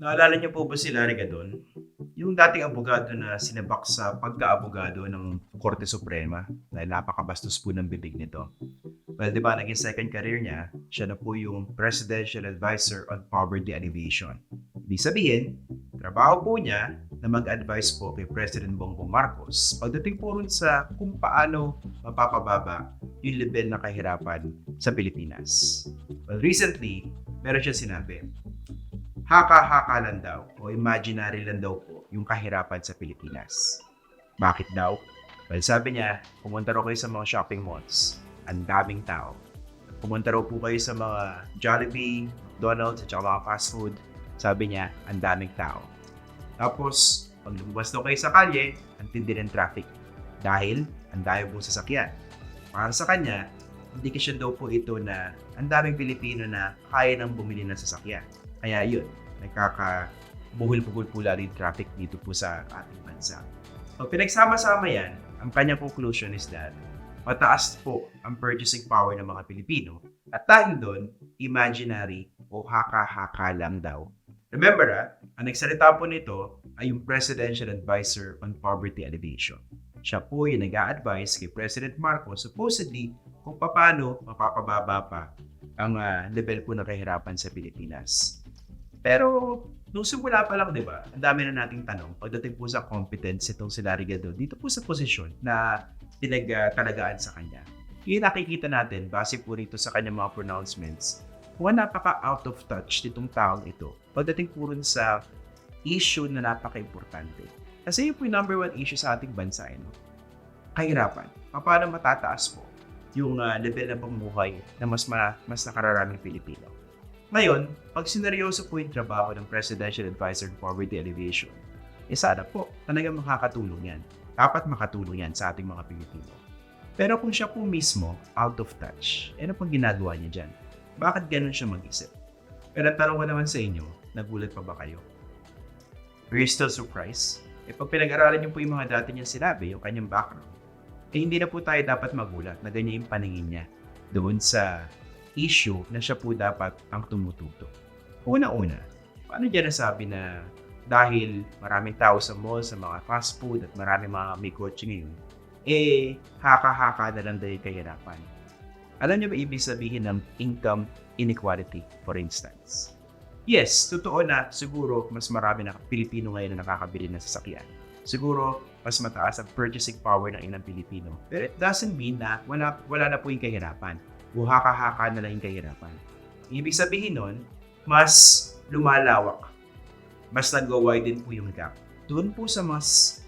Naalala niyo po ba si Larry Gadon? Yung dating abogado na sinabak sa pagka-abogado ng Korte Suprema dahil napakabastos po ng bibig nito. Well, di ba, naging second career niya, siya na po yung Presidential Advisor on Poverty Alleviation. Ibig sabihin, trabaho po niya na mag-advise po kay President Bongbong Marcos pagdating po rin sa kung paano mapapababa yung level ng kahirapan sa Pilipinas. Well, recently, meron siya sinabi, haka-haka lang daw o imaginary lang daw po yung kahirapan sa Pilipinas. Bakit daw? Well, sabi niya, pumunta raw kayo sa mga shopping malls. Ang daming tao. Pumunta raw po kayo sa mga Jollibee, McDonald's, at mga fast food. Sabi niya, ang daming tao. Tapos, pag lumabas daw kayo sa kalye, ang tindi ng traffic. Dahil, ang dami pong sasakyan. Para sa kanya, indikasyon daw po ito na ang daming Pilipino na kaya nang bumili ng sasakyan. Kaya yun, nagkakabuhol-buhol po lalo traffic dito po sa ating bansa. So, pinagsama-sama yan, ang kanyang conclusion is that mataas po ang purchasing power ng mga Pilipino. At dahil doon, imaginary o haka-haka lang daw. Remember ah, ang nagsalita po nito ay yung Presidential Advisor on Poverty Alleviation. Siya po yung nag advise kay President Marcos supposedly kung paano mapapababa pa ang ah, level po ng kahirapan sa Pilipinas. Pero nung simula pa lang, di ba, ang dami na nating tanong pagdating po sa competence itong si Larry Gadon dito po sa posisyon na pinagtalagaan sa kanya. Yung nakikita natin, base po rito sa kanyang mga pronouncements, kung napaka out of touch nitong taong ito pagdating po rin sa issue na napaka-importante. Kasi yun po yung number one issue sa ating bansa, eh, no? kahirapan. Paano matataas po yung uh, level ng pamumuhay na mas, ma- mas nakararaming Pilipino. Ngayon, pag sineryoso po yung trabaho ng Presidential Advisor on Poverty Alleviation, eh sana po talagang makakatulong yan. Dapat makatulong yan sa ating mga Pilipino. Pero kung siya po mismo out of touch, eh, ano pang ginagawa niya dyan? Bakit ganun siya mag-isip? Pero ang tanong ko naman sa inyo, nagulat pa ba kayo? Are you still surprised? Eh pag pinag-aralan niyo po yung mga dati niya sinabi, yung kanyang background, eh hindi na po tayo dapat magulat na ganyan yung paningin niya doon sa issue na siya po dapat ang tumututo. Una-una, paano niya nasabi na dahil maraming tao sa mall, sa mga fast food at maraming mga may kotse ngayon, eh haka-haka na lang dahil kahirapan. Alam niyo ba ibig sabihin ng income inequality, for instance? Yes, totoo na siguro mas marami na Pilipino ngayon na nakakabili ng sasakyan. Siguro mas mataas ang purchasing power ng ilang Pilipino. Pero it doesn't mean na wala, wala na po yung kahirapan. Buhaka-haka na lang yung kahirapan. Ibig sabihin nun, mas lumalawak. Mas nag-widen po yung gap. Doon po sa mas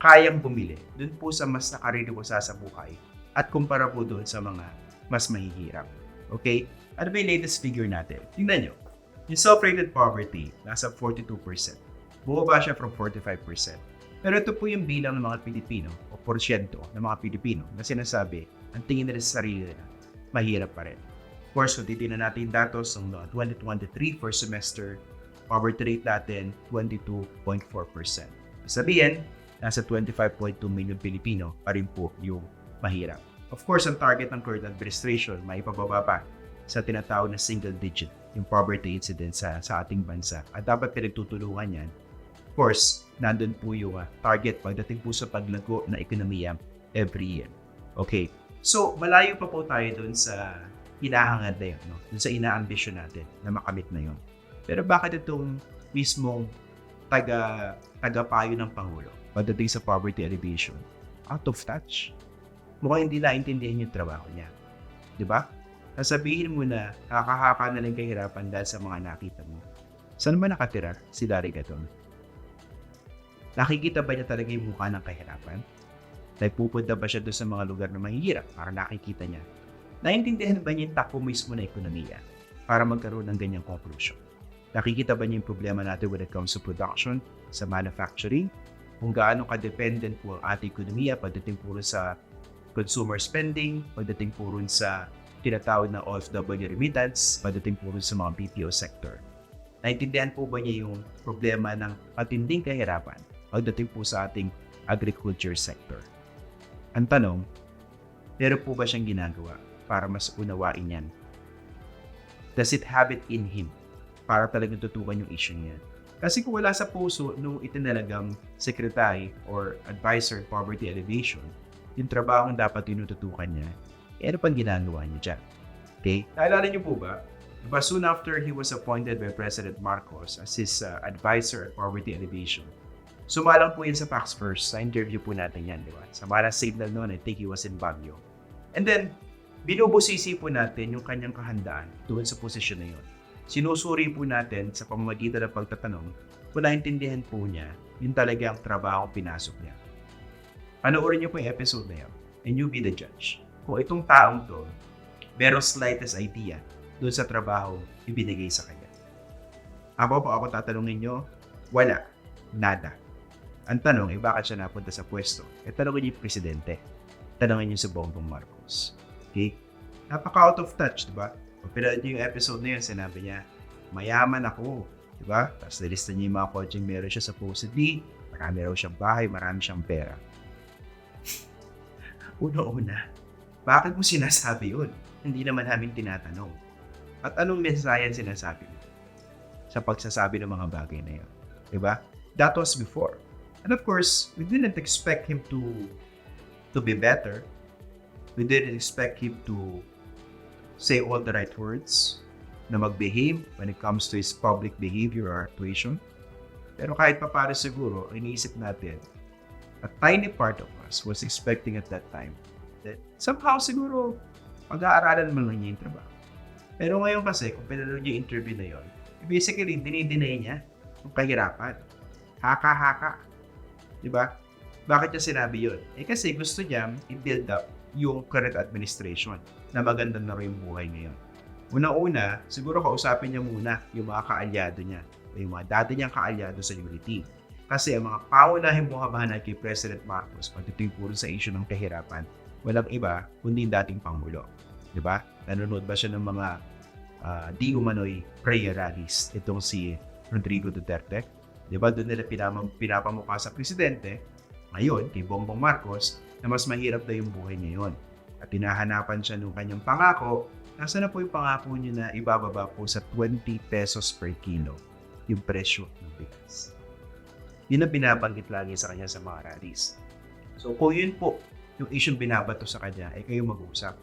kayang bumili. Doon po sa mas nakarino ko sa buhay. At kumpara po doon sa mga mas mahihirap. Okay? Ano ba yung latest figure natin? Tingnan nyo. Yung self-rated poverty, nasa 42%. Bumaba siya from 45%. Pero ito po yung bilang ng mga Pilipino o porsyento ng mga Pilipino na sinasabi ang tingin nila sa sarili nila, mahirap pa rin. Of course, kung titignan natin yung datos ng 2023 first semester, poverty rate natin 22.4%. Sabihin, nasa 25.2 million Pilipino pa rin po yung mahirap. Of course, ang target ng current administration, may pababa pa sa tinatawag na single digit yung poverty incidence sa, sa ating bansa. At dapat pinagtutulungan yan. Of course, nandun po yung uh, target pagdating po sa paglago na ekonomiya every year. Okay. So, malayo pa po tayo dun sa hinahangad na yun, no? dun sa ina-ambition natin na makamit na yun. Pero bakit itong mismong taga, tagapayo ng Pangulo pagdating sa poverty alleviation? Out of touch. Mukhang hindi naintindihan yung trabaho niya. Di ba? sasabihin mo na kakahaka na lang kahirapan dahil sa mga nakita mo. Saan ba nakatira si Larry Gaton? Nakikita ba niya talaga yung mukha ng kahirapan? Nagpupunta ba siya doon sa mga lugar na mahihirap para nakikita niya? Naintindihan ba niya yung takbo mismo na ekonomiya para magkaroon ng ganyang conclusion? Nakikita ba niya yung problema natin when it comes to production, sa manufacturing, kung gaano ka-dependent po ang ating ekonomiya pagdating puro sa consumer spending, pagdating puro sa tinatawag na OFW remittance pagdating po sa mga BPO sector. Naintindihan po ba niya yung problema ng patinding kahirapan pagdating po sa ating agriculture sector? Ang tanong, meron po ba siyang ginagawa para mas unawain yan? Does it have it in him para talagang tutukan yung issue niya? Kasi kung wala sa puso nung itinalagang secretary or advisor poverty alleviation, yung trabaho ang dapat tinututukan niya, eh ano pang ginagawa niya dyan? Okay? Naalala niyo po ba? Diba soon after he was appointed by President Marcos as his uh, advisor at poverty alleviation, sumalang po yun sa Pax First. Sa interview po natin yan, di ba? Sa Mara Signal noon, I think he was in Baguio. And then, binubusisi po natin yung kanyang kahandaan doon sa posisyon na yun. Sinusuri po natin sa pamamagitan ng pagtatanong kung naintindihan po niya yung talagang trabaho pinasok niya. Panoorin niyo po yung episode na yun and you be the judge. Kung itong taong to, merong slightest idea doon sa trabaho ibinigay sa kanya. Ako po ako tatanungin nyo, wala. Nada. Ang tanong, eh bakit siya napunta sa pwesto? Eh tanongin niyo yung presidente. Tanongin niyo si Bongbong Marcos. Okay? Napaka out of touch, di ba? Kung pinanood niyo yung episode na yun, sinabi niya, mayaman ako. Di ba? Tapos nilista niya yung mga kotseng meron siya supposedly. Marami raw siyang bahay, marami siyang pera. Una-una, bakit mo sinasabi yun? Hindi naman namin tinatanong. At anong mensahe sinasabi mo sa pagsasabi ng mga bagay na yun? Diba? That was before. And of course, we didn't expect him to to be better. We didn't expect him to say all the right words, na mag-behave when it comes to his public behavior or actuation. Pero kahit pa para siguro, iniisip natin, a tiny part of us was expecting at that time that somehow siguro pag-aaralan mo lang niya yung trabaho. Pero ngayon kasi, kung pinanood niya yung interview na yon, basically, dinideny niya yung kahirapan. Haka-haka. Di ba? Bakit niya sinabi yun? Eh kasi gusto niya i-build up yung current administration na maganda na rin yung buhay ngayon. Una-una, siguro kausapin niya muna yung mga kaalyado niya o yung mga dati niyang kaalyado sa unity. Kasi ang mga paunahing bumabanat kay President Marcos pagdating puro sa issue ng kahirapan, walang iba kundi dating Pangulo. Di ba? Nanonood ba siya ng mga uh, di umano'y prayer rallies itong si Rodrigo Duterte? Di ba? Doon nila pinam- pinapamukha sa presidente ngayon kay Bongbong Marcos na mas mahirap na yung buhay ngayon. At tinahanapan siya ng kanyang pangako. Nasaan na po yung pangako niya na ibababa po sa 20 pesos per kilo yung presyo ng bigas. Yun ang binabanggit lagi sa kanya sa mga rallies. So kung yun po yung issue binabato sa kanya, ay kayo mag-usap.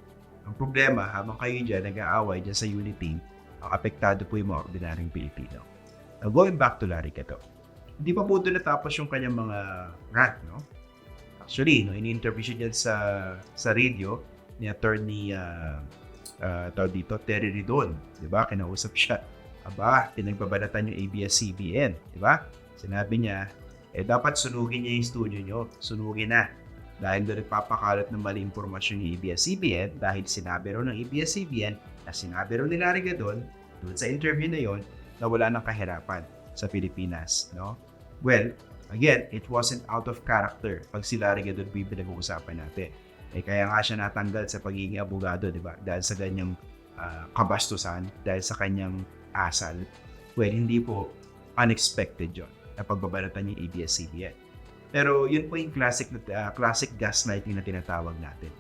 Ang problema, habang kayo dyan nag-aaway dyan sa unity, ang apektado po yung mga ordinaryong Pilipino. Now, going back to Larry Cato, hindi pa po doon natapos yung kanyang mga rant, no? Actually, no, ini-interview siya sa, sa radio ni attorney uh, uh, tawag dito, Terry Ridon. Di ba? Kinausap siya. Aba, pinagbabalatan yung ABS-CBN. Di ba? Sinabi niya, eh dapat sunugin niya yung studio niyo. Sunugin na. Dahil doon nagpapakalat ng mali impormasyon yung ABS-CBN dahil sinabi raw ng ABS-CBN na sinabi raw ni Larry Gadon doon sa interview na yon na wala ng kahirapan sa Pilipinas. No? Well, again, it wasn't out of character pag si Larry yung pinag-uusapan natin. Eh, kaya nga siya natanggal sa pagiging abogado, di ba? Dahil sa ganyang uh, kabastusan, dahil sa kanyang asal. Well, hindi po unexpected yon na pagbabalatan yung ABS-CBN. Pero yun po yung classic, uh, classic gaslighting na tinatawag natin.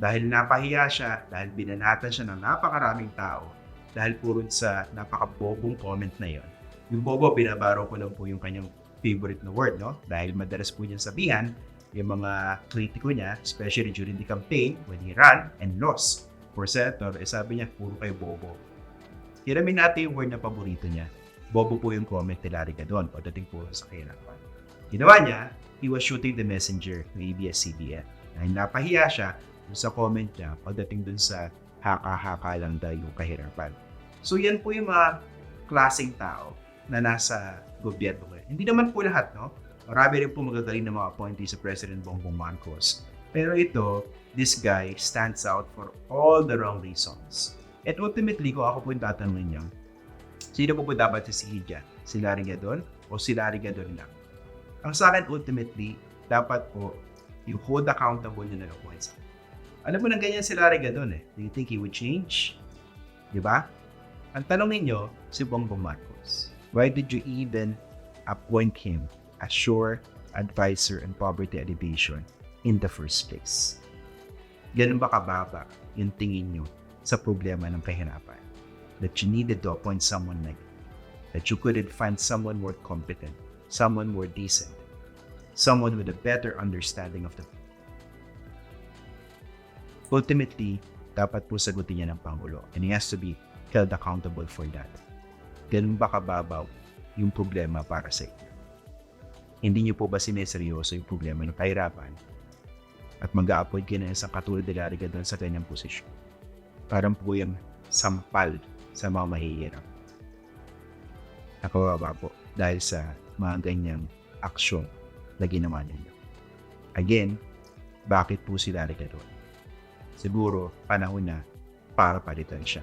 Dahil napahiya siya, dahil binanatan siya ng napakaraming tao, dahil puro sa napakabobong comment na yon. Yung bobo, binabaro ko lang po yung kanyang favorite na word, no? Dahil madalas po niya sabihan, yung mga kritiko niya, especially during the campaign, when he ran and lost for senator, eh sabi niya, puro kayo bobo. Hiramin natin yung word na paborito niya. Bobo po yung comment ni Larry Gadon pagdating po sa kahirapan. Ginawa niya, he was shooting the messenger ng ABS-CBN. Dahil napahiya siya sa comment niya pagdating dun sa haka-haka lang daw yung kahirapan. So yan po yung mga klaseng tao na nasa gobyerno ngayon. Hindi naman po lahat, no? Marami rin po magagaling na mga appointee sa President Bongbong Marcos. Pero ito, this guy stands out for all the wrong reasons. At ultimately, kung ako po yung tatanungin niyo, sino po po dapat sisihin dyan? Si Larry Gadon o si Larry Gadon lang? Ang sa akin, ultimately, dapat po, you hold accountable yung nag-appoint sa Alam mo nang ganyan si Larry Gadon eh. Do you think he would change? Di ba? Ang tanong ninyo, si Bongbong Marcos. Why did you even appoint him as sure advisor in poverty alleviation in the first place? Ganun ba kababa yung tingin nyo sa problema ng kahirapan? That you needed to appoint someone like that you couldn't find someone more competent, someone more decent, someone with a better understanding of the Ultimately, dapat po sagutin niya ng Pangulo and he has to be held accountable for that. Ganun ba kababaw yung problema para sa inyo? Hindi niyo po ba sineseryoso yung problema ng kahirapan at mag-a-appoint kayo ng isang katulad ni Larry doon sa kanyang posisyon? Parang po yung sampal sa mga mahihirap. Nakababa po dahil sa mga ganyang aksyon na ginawa ninyo. Again, bakit po si Larry doon? Siguro panahon na para palitan siya.